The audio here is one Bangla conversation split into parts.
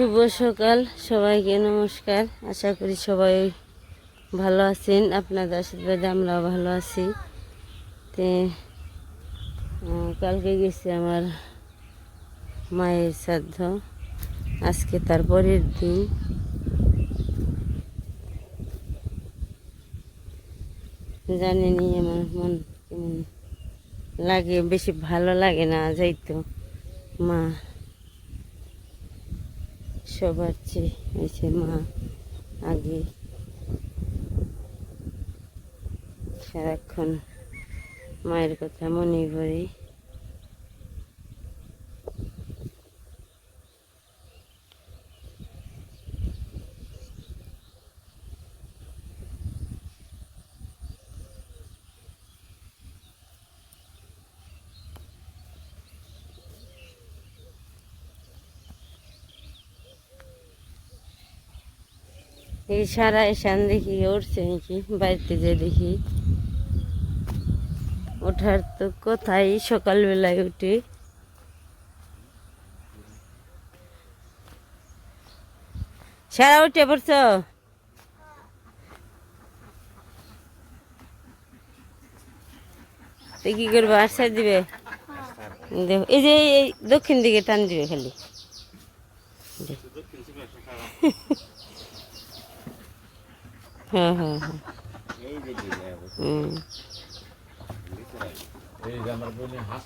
শুভ সকাল, সবাইকে নমস্কার। আশা করি সবাই ভালো আছেন, আপনাদের আশীর্বাদে আমরাও ভালো আছি। তে কালকে গেছি আমার মায়ের শ্রাদ্ধ। আজকে তার পরের দিন। জানেনি আমার মন কেমন লাগে, বেশি ভালো লাগে না, যাইতো। মা সবার চেয়ে এসে মা আগে সারাক্ষণ মায়ের কথা মনে পড়ে। এই সারা এসান দেখি উঠছে নাকি? বাড়িতে যে দেখি। ওঠার তো কোথায় সকালবেলায় উঠে। সারা উঠে পড়ছ? কি করব আশ্বাস দিবে? দেখো এই যে এই দক্ষিণ দিকে টান দিবে খালি। হ্যাঁ হ্যাঁ হ্যাঁ হুম। এই যে আমার বোনে হাঁস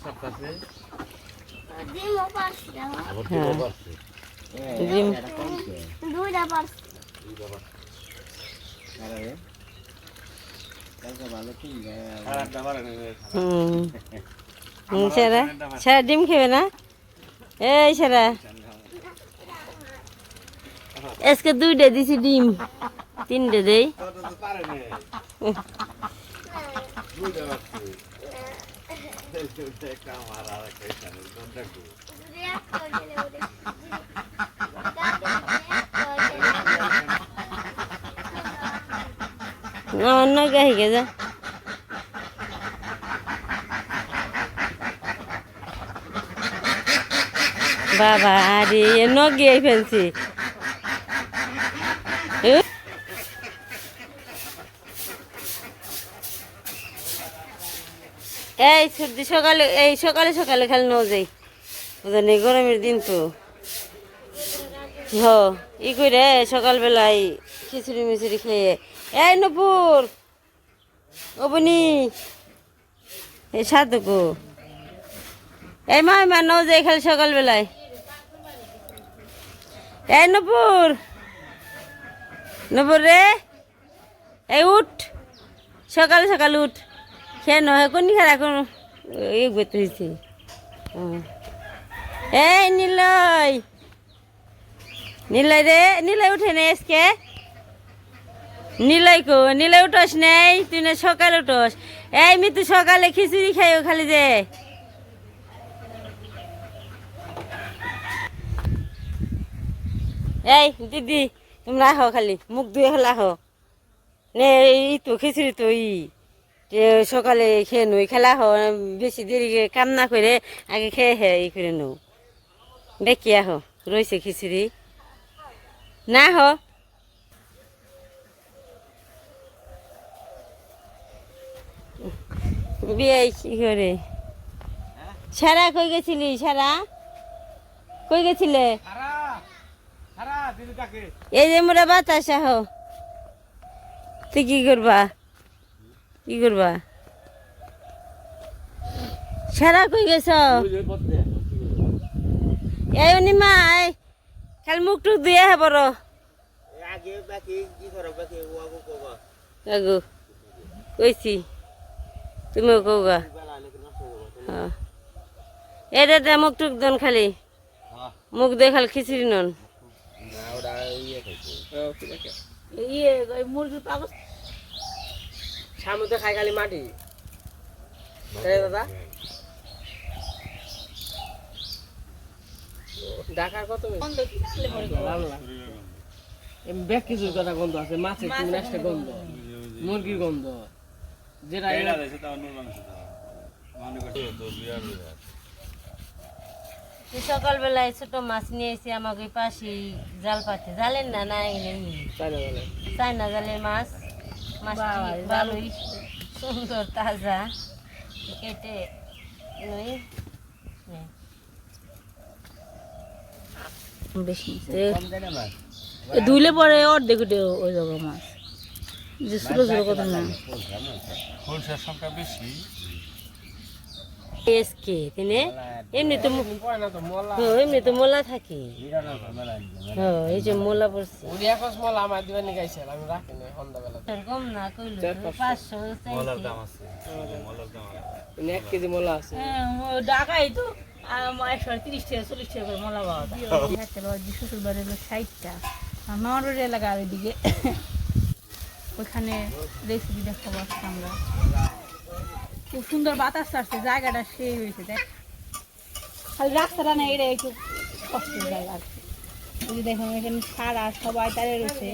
সেরা। সেরা ডিম খেবে না? এই সেরা। আজকে দুইটা দিছি ডিম। তিনটে দেই দুই এক করে দিলে ওরে। আমার নৌকা হিকে যা বাবা, আরে নগে ফেলছি এই সর্দি সকালে, এই, সকালে সকালে খালি ন যাই। বুঝলেন এই গরমের দিন তো। হ, ই করে সকালবেলায় খিচুড়ি মিচুড়ি খেয়ে। এই, নপুর! অবনি এই সাধুকু এই, মা মা ন যাই খালি সকালবেলায়। এই, নপুর! নপুর রে! এই, উঠ! সকালে সকালে উঠ। খেয়ে নয় কোন খেলা এখন এই বেতে হয়েছে এই নিলয়। নিলয় রে নিলয় উঠে নে আজকে নিলয় কো, নিলয় উঠোস নেই তুই না সকালে উঠোস। এই মি তুই সকালে খিচুড়ি খাইও খালি যে। এই, দিদি, তোমরা আহ খালি, মুখ ধুয়ে হলে আহ। নে এই তো, খিচুড়ি তো, ই। সকালে খেয়ে নই খেলা হ বেশি দেরি কাম না করে আগে খেয়ে হে ই করে নৌ দেখি আহ রয়েছে খিচুড়ি। না হ। বিয়ে কি করে? সারা কই গেছিলি সারা? কই গেছিলে? এই যে মোরা বাতাস আহ। তুই কি করবা? কি করবা? সারা কই গেছ? এই অনিমা এই খালি মুখ টুক দিয়ে হে বড় আগু কইছি তুমিও কৌগা এই দে দে মুখ টুক দন খালি। মুখ দিয়ে খালি খিচুড়ি নন। ইয়ে মুরগির পাগল। সামুদ্রে খাই খালি মাটি। দাদা। ঢাকার কত ব্যাগ কিছুর কথা গন্ধ আছে মাছের তুমি একটা গন্ধ মুরগির গন্ধ। যেটা সকালবেলায় ছোট মাছ নিয়ে এসে আমাকে ওই পাশে জাল পাতে জালেন না না চায়না জালের মাছ। ভালোই সুন্দর তাজা। কেটে নই। বেশি ধুইলে পরে অর্ধেক উঠে ওই জায়গা মাছ। যে ছোটো ছোটো কথা না বেশি। এসকে তিনে? এমনি তো হ্যাঁ, এমনি তো মোলা থাকে। হ্যাঁ এই যে মোলা পড়ছে। না কইলো পাঁচশো। এক কেজি মলা আছে। ঢাকাই তো একশো তিরিশ টাকা চল্লিশ টাকা করে মলা পাওয়া যায়। শ্বশুর বাড়ি ষাটটা আর বাড়ির এলাকা ওইদিকে। ওইখানে রেসিপি দেখাবো আজকে আমরা। খুব সুন্দর বাতাস আসছে জায়গাটা সেই হয়েছে দেখ। খালি রাস্তাটা না এটা একটু কষ্টের জায়গা আর কি। দেখুন এখানে সারা সবাই তারে রয়েছে।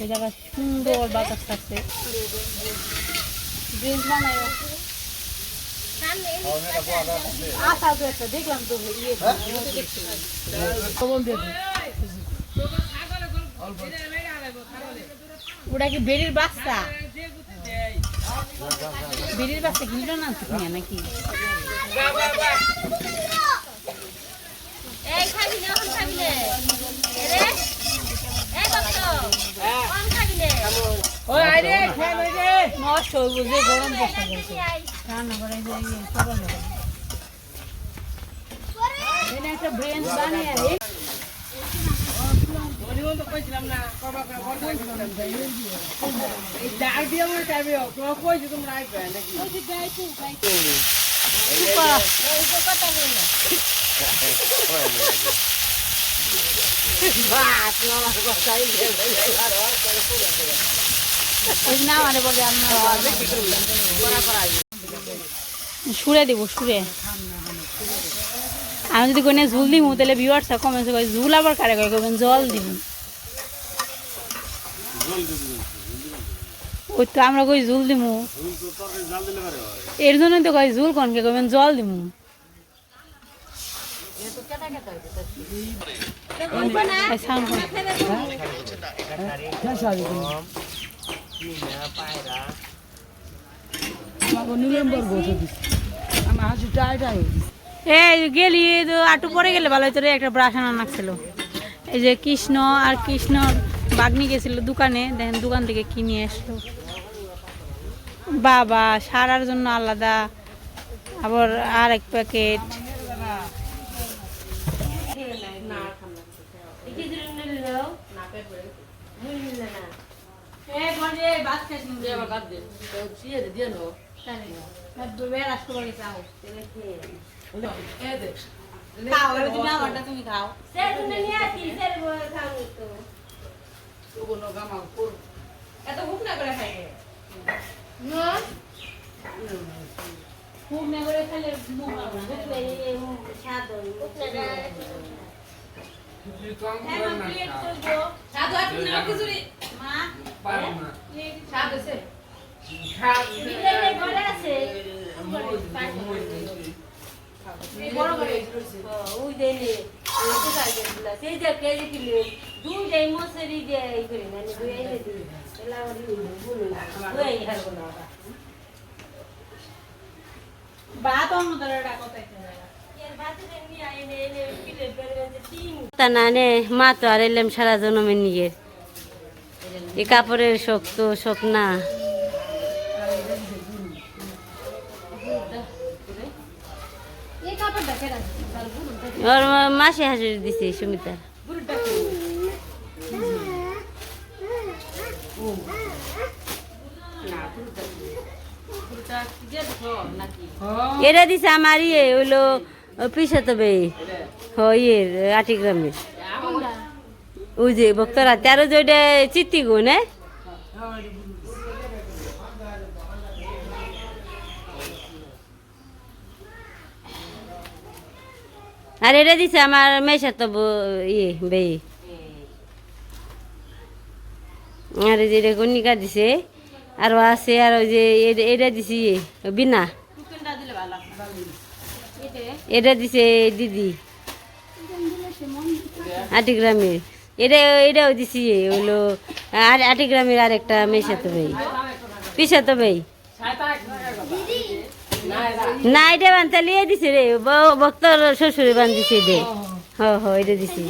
ওই জায়গা সুন্দর বাতাস আসছে। বানায় দেখলাম তো ইয়ে ওটা কি বেরির বাচ্চা? বেরির বাচ্চা কিনলো না তুমি নাকি গরম রান্না করে ইয়ে একটা ব্রেঞ্চ বানিয়ে সুরে দিব, সুরে। আমি যদি কোনে ঝুল দিব তাহলে ভিউয়ার্সটা কমেন্টস করে, ঝুল আবার কারে করে জল দিব ওই তো আমরা কই ঝুল দিব এর জন্যই তো কই ঝুল কনকে করবেন জল দিব এই গেলি আটু পরে গেলে ভালো হতো একটা ব্রাশ আনা লাগছিল এই যে কৃষ্ণ আর কৃষ্ণর বাগনি গেছিল দোকানে দেখেন দোকান থেকে কিনে আসলো বাবা সারার জন্য আলাদা আবার আর এক প্যাকেট তুমি খাও সে তুমি নিয়ে আসি সে খাও তো খুব নেগরে খেলে মুখ হবে না। বুকলে এই সাদন বুকলে মা, প্লেট করব। মা, বিকেলে ঘরে আছে। এই বড় করে। ওই দেনে ওই সেই যে কেজি কিলো। মানে মা তো আর এলাম সারা জন্মে নিয়ে এ কাপড়ের শখ তো শখ না ওর মাসে হাজির দিছে সুমিতা এটা দিছে আমার ইয়ে হইল পিসা তবে ইয়ের আটি গ্রামের ওই যে ভক্তরা তেরো ওইটা চিত্তি গো, না? আর এটা দিছে আমার মেশা তো ইয়ে বেই। আর এই যে কন্যিকা দিছে। আর আছে আর ওই যে এটা- দিছে বিনা। এটা দিছে দিদি। আটি গ্রামের। এটা, এটাও দিছি হইল আর আটি গ্রামের আরেকটা মেশা তো ভাই পিসা তো ভাই না, এটা বানতে লিয়ে দিছে রে। ভক্ত শ্বশুরে বান দিছে রে। হ হ, এটা দিছি।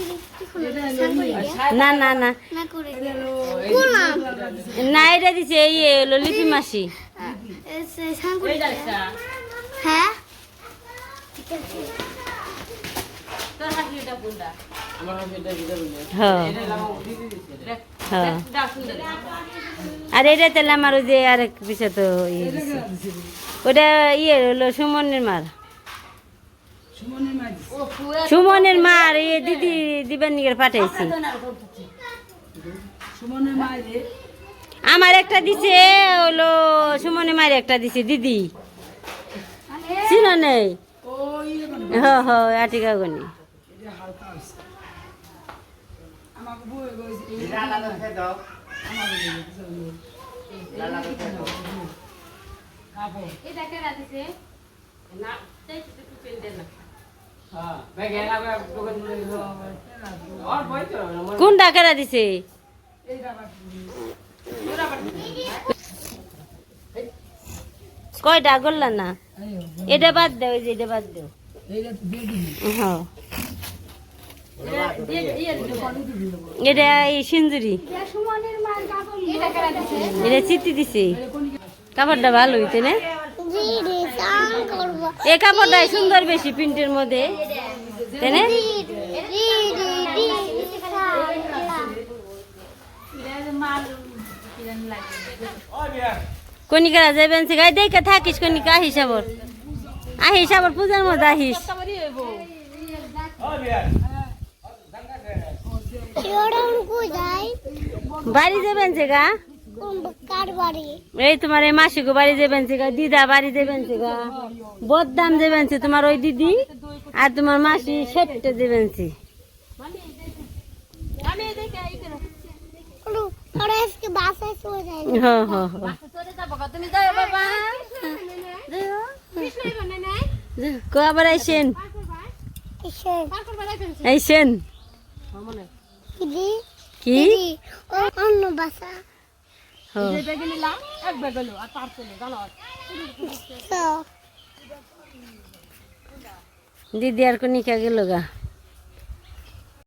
না না না। না এটা দিছে ইয়ে হলো লিপি মাসি। হ্যাঁ? আর এটা তাহলে আমার ওই যে আরেক পিসা তো ইয়ে ওটা ইয়ে হলো সুমনের মার। সুমনের মার ইয়ে দিদি দিবেন নিগের পাঠাইছি। আমার একটা দিছে হলো সুমনের মায়ের একটা দিছে দিদি। চিনো নেই? হ হ আটিকা গনি এটা কেনা দিছে? কয়টা করলা না এটা বাদ দেও এই যে এটা বাদ দেও। হ্যাঁ। এটা এই সিঞ্জুরি এটা চিঠি দিছে। কাপড়টা ভালো হইতে না? এই কাপড়টা সুন্দর বেশি প্রিন্টের মধ্যে। তাই না? কনিকারা যাবেন সে গাই, দেখে থাকিস কনিকা হিসাবর আহি হিসাবর পূজার মধ্যে আহিস। বাড়ি যাবেন সে গা? কার বাড়ি এই তোমার এই মাসিকো বাড়ি যাবেন সে গা, দিদা বাড়ি যাবেন সে গা। বদদাম যাবেন তোমার ওই দিদি আর তোমার মাসি সেটটা যাবেন সে। ওরা আজকে বাসায় চলে যায় হ হ হ তুমি যাও বাবা কৃষ্ণই বানায় নাই কো আবার আইসেন কিসের পারকর বানায় ফেলছে আইসেন দিদি কি অন্য বাসা আর কনিকা গেল গা